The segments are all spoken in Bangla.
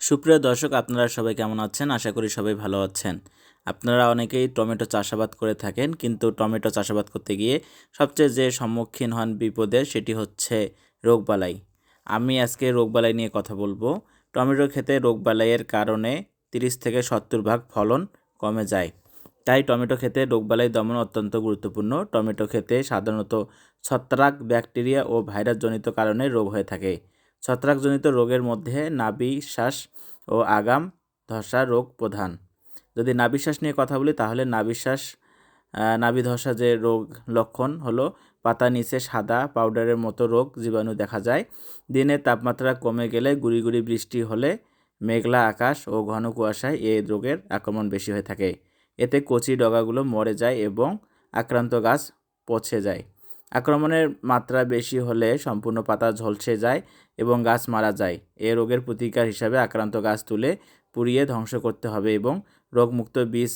সুপ্রিয় দর্শক, আপনারা সবাই কেমন আছেন? আশা করি সবাই ভালো আছেন। আপনারা অনেকেই টমেটো চাষাবাদ করে থাকেন, কিন্তু টমেটো চাষাবাদ করতে গিয়ে সবচেয়ে যে সম্মুখীন হন বিপদের সেটি হচ্ছে রোগবালাই। আমি আজকে রোগবালাই নিয়ে কথা বলব। টমেটো খেতে রোগবালাইয়ের কারণে তিরিশ থেকে সত্তর ভাগ ফলন কমে যায়। তাই টমেটো খেতে রোগবালাই দমন অত্যন্ত গুরুত্বপূর্ণ। টমেটো খেতে সাধারণত ছত্রাক, ব্যাকটেরিয়া ও ভাইরাসজনিত কারণে রোগ হয়ে থাকে। ছত্রাকজনিত রোগের মধ্যে নাভিশ্বাস ও আগাম ধসা রোগ প্রধান। যদি নাভিশ্বাস নিয়ে কথা বলি, তাহলে নাভিশ্বাস নাভি ধসা যে রোগ লক্ষণ হলো, পাতা নিচে সাদা পাউডারের মতো রোগ জীবাণু দেখা যায়। দিনের তাপমাত্রা কমে গেলে গুড়ি বৃষ্টি হলে মেঘলা আকাশ ও ঘন কুয়াশায় এই রোগের আক্রমণ বেশি হয়ে থাকে। এতে কচি ডগাগুলো মরে যায় এবং আক্রান্ত গাছ পচে যায়। আক্রমণের মাত্রা বেশি হলে সম্পূর্ণ পাতা ঝলসে যায় এবং গাছ মারা যায়। এ রোগের প্রতিকার হিসাবে আক্রান্ত গাছ তুলে পুড়িয়ে ধ্বংস করতে হবে এবং রোগমুক্ত বীজ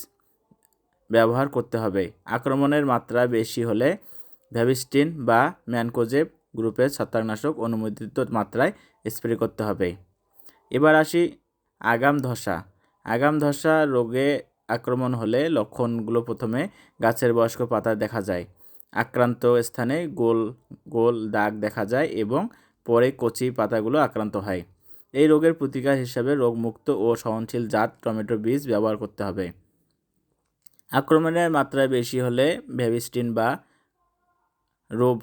ব্যবহার করতে হবে। আক্রমণের মাত্রা বেশি হলে ভ্যাবিস্টিন বা ম্যানকোজেব গ্রুপের ছত্রাকনাশক অনুমোদিত মাত্রায় স্প্রে করতে হবে। এবার আসি আগাম ধসা। আগাম ধসা রোগে আক্রমণ হলে লক্ষণগুলো প্রথমে গাছের বয়স্ক পাতা দেখা যায়। আক্রান্ত স্থানে গোল গোল দাগ দেখা যায় এবং পরে কচি পাতাগুলো আক্রান্ত হয়। এই রোগের প্রতিকার হিসাবে রোগমুক্ত ও সহনশীল জাত টমেটো বীজ ব্যবহার করতে হবে। আক্রমণের মাত্রা বেশি হলে ভ্যাভিস্টিন বা রোব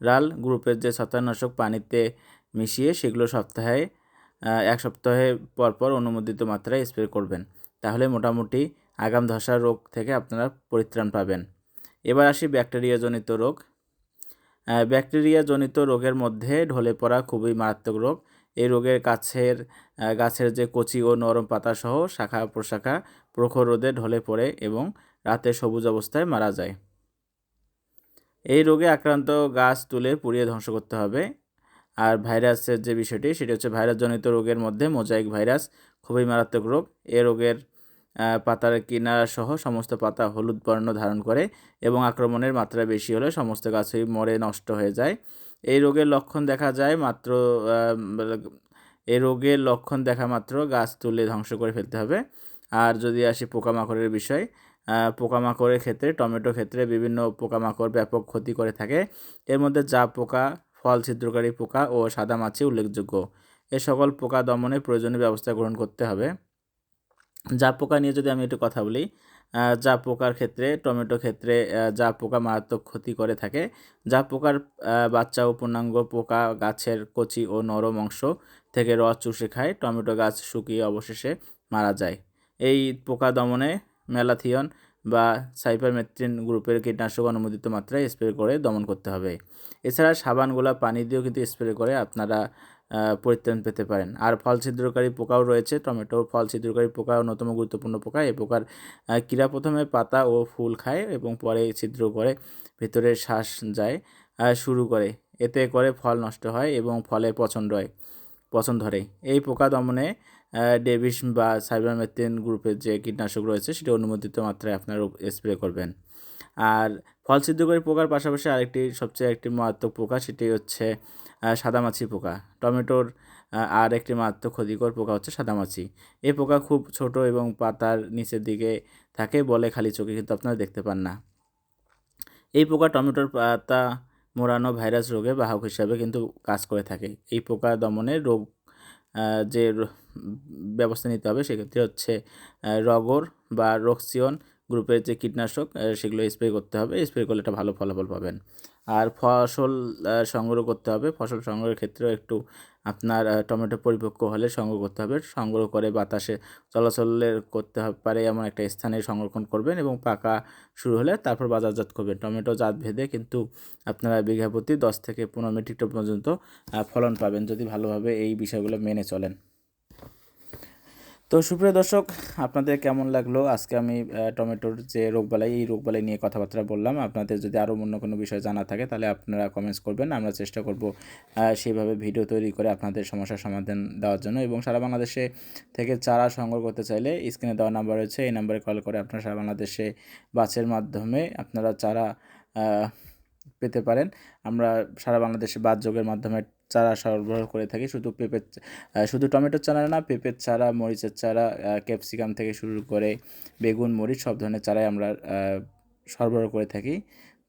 রাল গ্রুপের যে ছত্রাকনাশক পানিতে মিশিয়ে সেগুলো সপ্তাহে এক সপ্তাহে পরপর অনুমোদিত মাত্রায় স্প্রে করবেন। তাহলে মোটামুটি আগাম ধসা রোগ থেকে আপনারা পরিত্রাণ পাবেন। এবার আসি ব্যাকটেরিয়াজনিত রোগ। ব্যাকটেরিয়াজনিত রোগের মধ্যে ঢলে পড়া খুবই মারাত্মক রোগ। এই রোগের কাছের গাছের যে কচি ও নরম পাতা সহ শাখা প্রশাখা প্রখর রোদে ঢলে পড়ে এবং রাতে সবুজ অবস্থায় মারা যায়। এই রোগে আক্রান্ত গাছ তুলে পুড়িয়ে ধ্বংস করতে হবে। আর ভাইরাসের যে বিষয়টি, সেটি হচ্ছে ভাইরাসজনিত রোগের মধ্যে মোজাইক ভাইরাস খুবই মারাত্মক রোগ। এ রোগের পাতার কিনারা সহ সমস্ত পাতা হলুদ বর্ণ ধারণ করে এবং আক্রমণের মাত্রা বেশি হলে সমস্ত গাছই মরে নষ্ট হয়ে যায়। এই রোগের লক্ষণ দেখা যায় মাত্র এই রোগের লক্ষণ দেখা মাত্র গাছ তুলে ধ্বংস করে ফেলতে হবে। আর যদি আসি পোকামাকড়ের বিষয় পোকামাকড়ের ক্ষেত্রে, টমেটো ক্ষেত্রে বিভিন্ন পোকামাকড় ব্যাপক ক্ষতি করে থাকে। এর মধ্যে যা পোকা, ফল ছিদ্রকারী পোকা ও সাদা মাছি উল্লেখযোগ্য। এ সকল পোকা দমনে প্রয়োজনীয় ব্যবস্থা গ্রহণ করতে হবে। যা পোকা নিয়ে যদি আমি একটু কথা বলি যা পোকার ক্ষেত্রে, টমেটো ক্ষেত্রে যা পোকা মারাত্মক ক্ষতি করে থাকে। যা পোকার বাচ্চা ও পূর্ণাঙ্গ পোকা গাছের কচি ও নরম অংশ থেকে রস চুষে খায়। টমেটো গাছ শুকিয়ে অবশেষে মারা যায়। এই পোকা দমনে ম্যালাথিয়ন বা সাইপারমেথ্রিন গ্রুপের কীটনাশক অনুমোদিত মাত্রায় স্প্রে করে দমন করতে হবে। এছাড়া সাবানগুলা পানি দিয়েও কিন্তু স্প্রে করে। আপনারা পরিত্রাণ পেতে পারেন। আর ফল ছিদ্রকারী পোকাও রয়েছে। টমেটো, ফল ছিদ্রকারী পোকা অন্যতম গুরুত্বপূর্ণ পোকা। এই পোকার কীরা প্রথমে পাতা ও ফুল খায় এবং পরে ছিদ্র করে, ভেতরে শ্বাস যায় শুরু করে। এতে করে ফল নষ্ট হয় এবং ফলের পছন্দ হয় পছন্দ ধরে। এই পোকা দমনে ডেভিস বা সাইবারমেথিন গ্রুপের যে কীটনাশক রয়েছে, সেটি অনুমোদিত মাত্রায় আপনারা স্প্রে করবেন। আর ফল ছিদ্রকারী পোকার পাশাপাশি আরেকটি সবচেয়ে একটি মারাত্মক পোকা, সেটি হচ্ছে সাদামাছি পোকা। টমেটোর আর একটি মারাত্মক ক্ষতিকর পোকা হচ্ছে সাদামাছি। এই পোকা খুব ছোট এবং পাতার নিচের দিকে থাকে, বলে খালি চোখে কিন্তু আপনারা দেখতে পান না। এই পোকা টমেটোর পাতা মোড়ানো ভাইরাস রোগে বাহক হিসাবে কিন্তু কাজ করে থাকে। এই পোকা দমনে রোগ যে ব্যবস্থা নিতে হবে সেক্ষেত্রে হচ্ছে রগর বা রক্সিয়ন গ্রুপের যে কীটনাশক সেগুলো স্প্রে করতে হবে। স্প্রে করলে একটা ভালো ফলাফল পাবেন। আর ফসল সংগ্রহ করতে হবে। ফসল সংগ্রহের ক্ষেত্রেও একটু আপনার টমেটো পরিপক্ক হলে সংগ্রহ করতে হবে। সংগ্রহ করে বাতাসে চলাচলের করতে পারে এমন একটা স্থানে সংরক্ষণ করবেন এবং পাকা শুরু হলে তারপর বাজারজাত করবেন। টমেটো জাত ভেদে কিন্তু আপনারা বিঘা প্রতি দশ থেকে পনেরো মেট্রিক টন পর্যন্ত ফলন পাবেন যদি ভালোভাবে এই বিষয়গুলো মেনে চলেন। তো সুপ্রিয় দর্শক, আপনাদের কেমন লাগল? আজকে আমি টমেটোর যে রোগবালাই, এই রোগবালাই নিয়ে কথাবার্তা বললাম। আপনাদের যদি আরও অন্য কোনো বিষয় জানা থাকে, তাহলে আপনারা কমেন্টস করবেন। আমরা চেষ্টা করব সেইভাবে ভিডিও তৈরি করে আপনাদের সমস্যার সমাধান দেওয়ার জন্য। এবং সারা বাংলাদেশে থেকে চারা সংগ্রহ করতে চাইলে স্ক্রিনে দেওয়া নাম্বার রয়েছে। এই নাম্বারে কল করে আপনারা সারা বাংলাদেশে বাসের মাধ্যমে আপনারা চারা পেতে পারেন। আমরা সারা বাংলাদেশে বাদ যোগের মাধ্যমে চারা সরবরাহ করে থাকি। শুধু পেঁপের শুধু টমেটোর চারা না পেঁপের চারা, মরিচের চারা ক্যাপসিকাম থেকে শুরু করে বেগুন, মরিচ সব ধরনের চারাই আমরা সরবরাহ করে থাকি।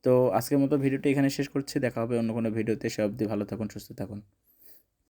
তো আজকের মতো ভিডিওটি এখানে শেষ করছি। দেখা হবে অন্য কোনো ভিডিওতে। সে অবধি ভালো থাকুন, সুস্থ থাকুন।